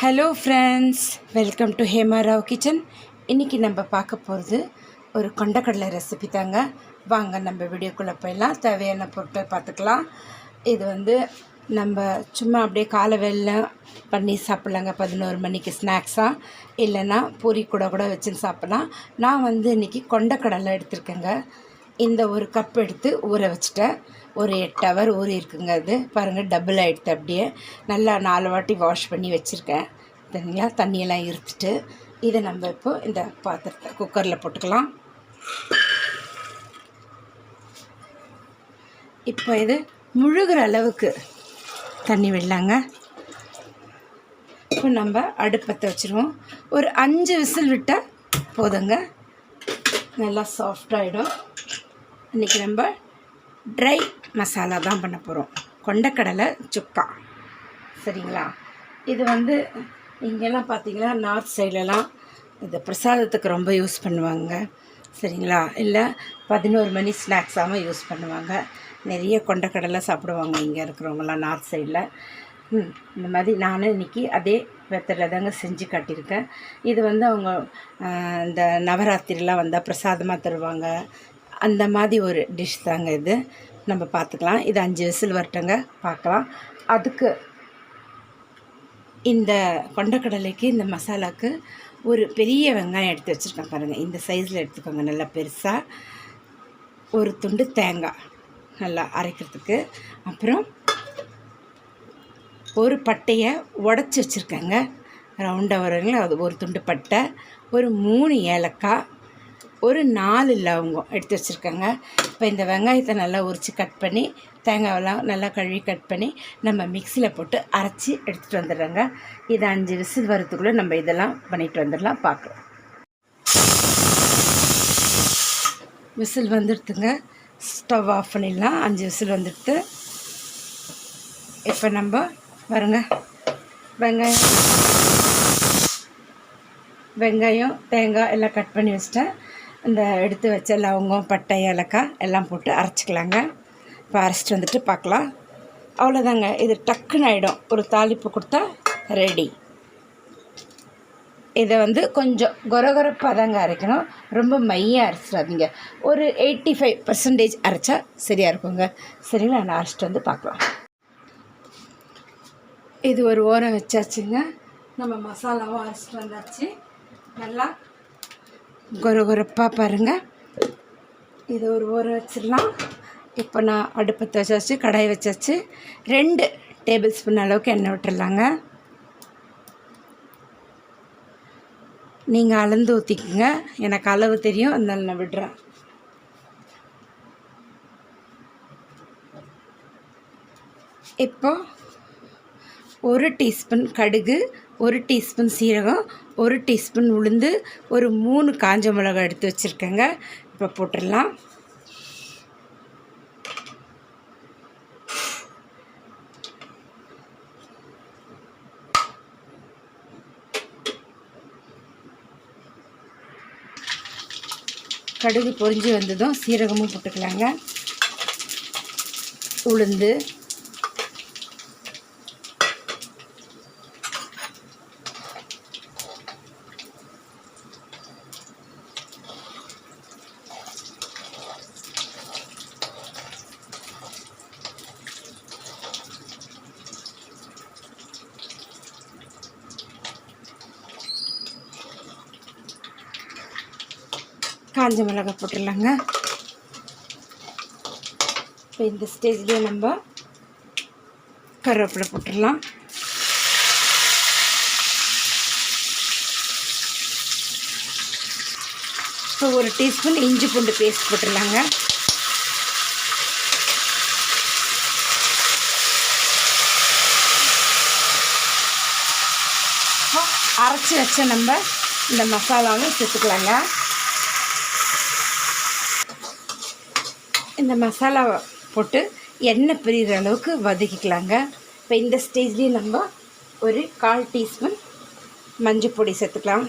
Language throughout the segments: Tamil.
Hello friends welcome to Hema Rao kitchen இன்றைக்கி நம்ம பார்க்க போகிறது ஒரு கொண்டக்கடலை ரெசிபி தாங்க. வாங்க நம்ம வீடியோக்குள்ளே போயிடலாம். தேவையான பொருட்கள் பார்த்துக்கலாம். இது வந்து நம்ம சும்மா அப்படியே காலை வெளில பண்ணி சாப்பிட்லாங்க. பதினோரு மணிக்கு ஸ்நாக்ஸாக இல்லைன்னா பூரி கூட கூட வச்சு சாப்பிட்லாம். நான் வந்து இன்றைக்கி கொண்டக்கடலை எடுத்திருக்கேங்க. இந்த ஒரு கப் எடுத்து ஊற வச்சுட்டேன். ஒரு எட்டு ஹவர் ஊறி இருக்குங்க அது. பாருங்கள் டபுள் ஆகிடுது அப்படியே. நல்லா நாலு வாட்டி வாஷ் பண்ணி வச்சுருக்கேன். தனியாக தண்ணியெல்லாம் இருத்துட்டு இதை நம்ம இப்போது இந்த பாத்திரத்தை குக்கரில் போட்டுக்கலாம். இப்போ இது முழுகிற அளவுக்கு தண்ணி விடலாங்க. இப்போ நம்ம அடுப்பத்தை வச்சுருவோம். ஒரு அஞ்சு விசில் விட்டால் போதுங்க. நல்லா சாஃப்டாகிடும் இன்றைக்கி நம்ம ட்ரை மசாலா தான் பண்ண போகிறோம் கொண்டக்கடலை சுக்கா. சரிங்களா? இது வந்து இங்கெல்லாம் பார்த்தீங்கன்னா நார்த் சைட்லலாம் இது பிரசாதத்துக்கு ரொம்ப யூஸ் பண்ணுவாங்க. சரிங்களா? இல்லை பதினோரு மணி ஸ்நாக்ஸாகவும் யூஸ் பண்ணுவாங்க. நிறைய கொண்டக்கடலை சாப்பிடுவாங்க இங்கே இருக்கிறவங்களாம் நார்த் சைடில் ம் இந்த மாதிரி நானும் இன்றைக்கி அதே மெத்தடில் தாங்க செஞ்சு காட்டியிருக்கேன். இது வந்து அவங்க இந்த நவராத்திரிலாம் வந்தால் பிரசாதமாக தருவாங்க. அந்த மாதிரி ஒரு டிஷ் தாங்க இது. நம்ம பார்த்துக்கலாம். இது அஞ்சு விசில் வரட்டங்க. பார்க்கலாம். அதுக்கு இந்த கொண்டக்கடலைக்கு இந்த மசாலாக்கு ஒரு பெரிய வெங்காயம் எடுத்து வச்சுருக்கேன் பாருங்கள் இந்த சைஸில் எடுத்துக்கோங்க. நல்லா பெருசாக ஒரு துண்டு தேங்காய் நல்லா அரைக்கிறதுக்கு. அப்புறம் ஒரு பட்டையை உடச்சி வச்சுருக்கேங்க. ரவுண்டாக வருங்களா அது ஒரு துண்டு பட்டை ஒரு மூணு ஏலக்காய் ஒரு நாலு லவங்கம் எடுத்து வச்சுருக்கேங்க. இப்போ இந்த வெங்காயத்தை நல்லா உரித்து கட் பண்ணி தேங்காயெல்லாம் நல்லா கழுவி கட் பண்ணி நம்ம மிக்சியில் போட்டு அரைச்சி எடுத்துகிட்டு வந்துடுறோங்க. இது அஞ்சு விசில் வரத்துக்குள்ளே நம்ம இதெல்லாம் பண்ணிட்டு வந்துடலாம் பார்க்கலாம். விசில் வந்துடுதுங்க. ஸ்டவ் ஆஃப் பண்ணிடலாம். அஞ்சு விசில் வந்துடுது. இப்போ நம்ம வருங்க வெங்காயம். வெங்காயம் தேங்காய் எல்லாம் கட் பண்ணி வச்சிட்டேன். இந்த எடுத்து வச்ச லவங்கம் பட்டை ஏலக்காய் எல்லாம் போட்டு அரைச்சிக்கலாங்க. இப்போ அரைச்சிட்டு வந்துட்டு பார்க்கலாம். அவ்வளோதாங்க. இது டக்குன்னு ஆகிடும் ஒரு தாளிப்பு கொடுத்தா ரெடி இதை வந்து கொஞ்சம் கொரகொரப்பாக தாங்க அரைக்கணும். ரொம்ப மையாக அரைச்சிடாதீங்க. ஒரு எயிட்டி ஃபைவ் பர்சன்டேஜ் அரைச்சா சரியாக இருக்குங்க. சரிங்களா? நான் அரைச்சிட்டு வந்து பார்க்கலாம். இது ஒரு ஓரம் வச்சாச்சுங்க. நம்ம மசாலாவும் அரைச்சிட்டு வந்தாச்சு. நல்லா கொரகொரப்பாக பாருங்கள் இது ஒரு ஊற வச்சிடலாம். இப்போ நான் அடுப்பத்தை வச்சாச்சு கடாய் வச்சாச்சு. ரெண்டு டேபிள் ஸ்பூன் அளவுக்கு எண்ணெய் விட்டுடலாங்க. நீங்கள் அளந்து ஊற்றிக்குங்க எனக்கு அளவு தெரியும் அதனால நான் விடுறேன். இப்போ ஒரு டீஸ்பூன் கடுகு ஒரு டீஸ்பூன் சீரகம் ஒரு டீஸ்பூன் உளுந்து ஒரு மூணு காஞ்ச மிளகாய் எடுத்து வச்சுருக்கேங்க. இப்போ போட்டுடலாம். கடுகு பொரிஞ்சு வந்ததும் சீரகமும் போட்டுக்கலாங்க. உளுந்து காஞ்ச மிளகாய் போட்டுடலாங்க. இப்போ இந்த ஸ்டேஜ்லேயே நம்ம கருவேப்பிலை போட்டுடலாம். இப்போ ஒரு டீஸ்பூன் இஞ்சி பூண்டு பேஸ்ட் போட்டுடலாங்க. அரைச்சி வச்ச நம்ம இந்த மசாலாவும் சேர்த்துக்கலாங்க. இந்த மசாலா போட்டு எண்ணெய் பிரிகிற அளவுக்கு வதக்கிக்கலாங்க. இப்போ இந்த ஸ்டேஜ்லேயே நம்ம ஒரு கால் டீஸ்பூன் மஞ்சள் பொடி சேர்த்துக்கலாம்.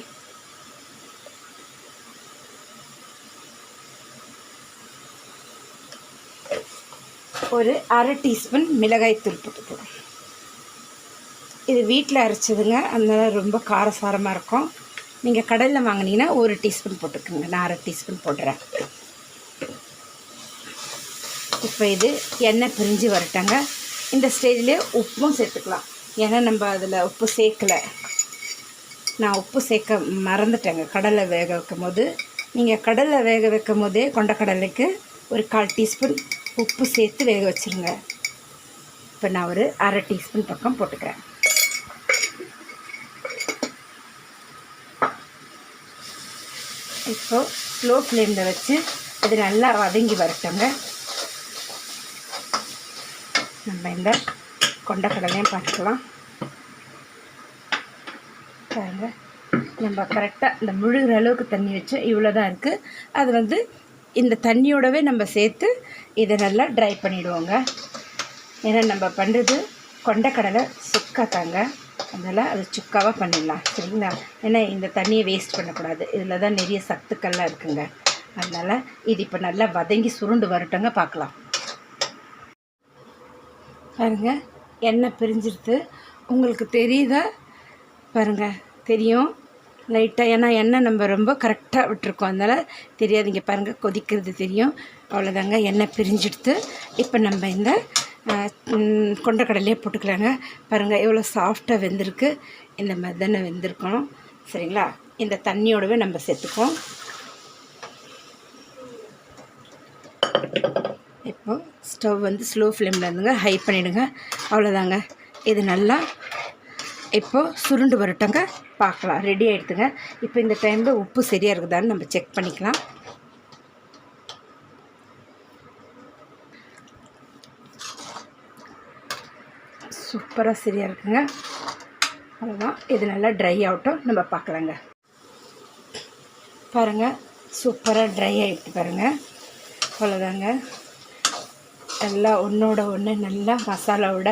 ஒரு அரை டீஸ்பூன் மிளகாய்த்தூள் போட்டுக்கலாம். இது வீட்டில் அரைச்சதுங்க. அதனால் ரொம்ப காரசாரமாக இருக்கும். நீங்கள் கடையில் வாங்கினீங்கன்னா ஒரு டீஸ்பூன் போட்டுக்கோங்க. நான் அரை டீஸ்பூன் போடுறேன். இப்போ இது எண்ணெய் பிரிஞ்சு வரட்டாங்க. இந்த ஸ்டேஜ்லேயே உப்பும் சேர்த்துக்கலாம். ஏன்னா நம்ம அதில் உப்பு சேர்க்கலை. நான் உப்பு சேர்க்க மறந்துட்டேங்க. கடலை வேக வைக்கும் போது நீங்கள் கடலை வேக வைக்கும் போதே கொண்டக்கடலைக்கு ஒரு கால் டீஸ்பூன் உப்பு சேர்த்து வேக வச்சுருங்க. இப்போ நான் ஒரு அரை டீஸ்பூன் பக்கம் போட்டுக்கிறேன். இப்போது ஸ்லோ ஃப்ளேமில் வச்சு இது நல்லா வதங்கி வரட்டுங்க. நம்ம இந்த கொண்டக்கடலையும் பார்த்துக்கலாம். பாருங்க. நம்ம கரெக்டாக இந்த முழுகிற அளவுக்கு தண்ணி வச்சு இவ்வளோ தான் இருக்குது அது வந்து இந்த தண்ணியோடவே நம்ம சேர்த்து இதை நல்லா ட்ரை பண்ணிவிடுவோங்க ஏன்னா நம்ம பண்ணுறது கொண்டக்கடலை சுக்கா தாங்க அதனால் அது சுக்காவாக பண்ணிடலாம். சரிங்களா? ஏன்னா இந்த தண்ணியை வேஸ்ட் பண்ணக்கூடாது. இதில் தான் நிறைய சத்துக்கள்லாம் இருக்குங்க. அதனால் இது இப்போ நல்லா வதங்கி சுருண்டு வரட்டுங்க பார்க்கலாம். பாருங்க எண்ணெய் பிரிஞ்சிருது. உங்களுக்கு தெரியுதா? பாருங்க தெரியும். லைட்டாக ஏன்னா எண்ணெய் நம்ம ரொம்ப கரெக்டாக விட்டுருக்கோம். அதனால் தெரியாதுங்க. பாருங்கள் கொதிக்கிறது தெரியும். அவ்வளோதாங்க எண்ணெய் பிரிஞ்சிடுத்து இப்போ நம்ம இந்த கொண்டக்கடலையே போட்டுக்கலாங்க. பாருங்கள் எவ்வளோ சாஃப்டாக வெந்திருக்கு. இந்த மாதிரி தானே வெந்திருக்கணும். சரிங்களா? இந்த தண்ணியோடவே நம்ம சேர்த்துக்குவோம். இப்போது ஸ்டவ் வந்து ஸ்லோ ஃப்ளேமில் இருந்துங்க. ஹை பண்ணிவிடுங்க அவ்வளோதாங்க இது நல்லா இப்போது சுருண்டு வரட்டுங்க. பார்க்கலாம். ரெடி ஆகிடுதுங்க இப்போ இந்த டைமில் உப்பு சரியாக இருக்குதான்னு நம்ம செக் பண்ணிக்கலாம். சூப்பராக சரியாக இருக்குங்க. அவ்வளோதான் இது நல்லா ட்ரை ஆகட்டும். நம்ம பார்க்கலாங்க. பாருங்கள் சூப்பராக ட்ரை ஆகிட்டு பாருங்கள் அவ்வளோதாங்க எல்லாம் ஒன்றோட ஒன்று நல்லா மசாலாவோட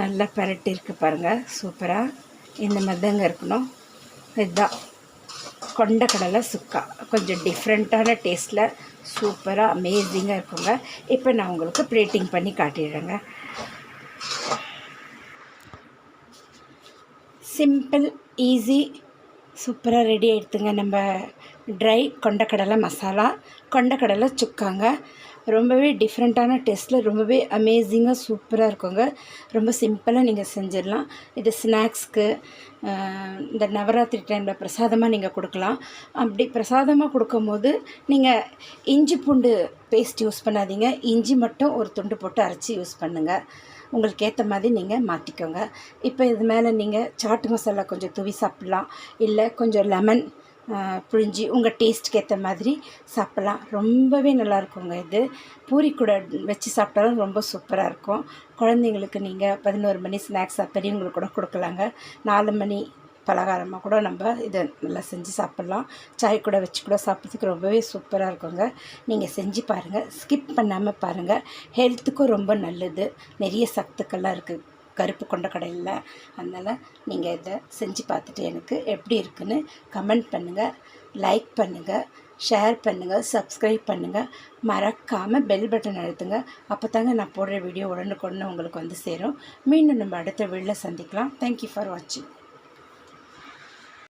நல்லா பரட்டி இருக்கு பாருங்கள் சூப்பராக இந்த மாதிரி தாங்க இருக்கணும். இதுதான். கொண்டக்கடலை சுக்கா. கொஞ்சம் டிஃப்ரெண்ட்டான டேஸ்ட்டில் சூப்பராக அமேசிங்காக இருக்குங்க. இப்போ நான் உங்களுக்கு ப்ளேட்டிங் பண்ணி காட்டிடுறேங்க. சிம்பிள் ஈஸி சூப்பராக ரெடி ஆகிடுத்துங்க நம்ம ட்ரை கொண்டக்கடலை மசாலா கொண்டக்கடலை சுக்காங்க. ரொம்பவே டிஃப்ரெண்ட்டான டேஸ்ட்டில் ரொம்பவே அமேசிங்காக சூப்பராக இருக்குங்க. ரொம்ப சிம்பிளாக நீங்கள் செஞ்சிடலாம். இது ஸ்நாக்ஸ்க்கு இந்த நவராத்திரி டைமில் பிரசாதமாக நீங்கள் கொடுக்கலாம். அப்படி பிரசாதமாக கொடுக்கும்போது நீங்கள் இஞ்சி பூண்டு பேஸ்ட் யூஸ் பண்ணாதீங்க. இஞ்சி மட்டும் ஒரு துண்டு போட்டு அரைச்சி யூஸ் பண்ணுங்கள் உங்களுக்கு ஏற்ற மாதிரி நீங்கள் மாற்றிக்கோங்க இப்போ இது மேலே நீங்கள் சாட்டு மசாலா கொஞ்சம் தூவி சாப்பிட்லாம். இல்லை கொஞ்சம் லெமன் புழிஞ்சி உங்கள் டேஸ்ட்டுக்கு ஏற்ற மாதிரி சாப்பிட்லாம். ரொம்பவே நல்லாயிருக்குங்க இது. பூரி கூட வச்சு சாப்பிட்டாலும் ரொம்ப சூப்பராக இருக்கும். குழந்தைங்களுக்கு நீங்கள் பதினோரு மணி ஸ்நாக்ஸ் பெரியவங்களுக்கு கூட கொடுக்கலாங்க. நாலு மணி பலகாரமாக கூட நம்ம இதை நல்லா செஞ்சு சாப்பிட்லாம். சாய் கூட வச்சு கூட சாப்பிட்றதுக்கு ரொம்பவே சூப்பராக இருக்குங்க. நீங்கள் செஞ்சு பாருங்கள் ஸ்கிப் பண்ணாமல் பாருங்கள் ஹெல்த்துக்கும் ரொம்ப நல்லது. நிறைய சத்துக்கள்லாம் இருக்குது கருப்பு கொண்ட கடையில். அதனால் நீங்கள் இதை செஞ்சு பார்த்துட்டு எனக்கு எப்படி இருக்குன்னு கமெண்ட் பண்ணுங்கள் லைக் பண்ணுங்கள் ஷேர் பண்ணுங்கள் சப்ஸ்கிரைப் பண்ணுங்கள் மறக்காமல் பெல் பட்டன் அழுத்துங்க. அப்போ தாங்க நான் போடுற வீடியோ உடனுக்குடனே உங்களுக்கு வந்து சேரும். மீண்டும் நம்ம அடுத்த வீடியோவில் சந்திக்கலாம். தேங்க்யூ ஃபார் வாட்சிங்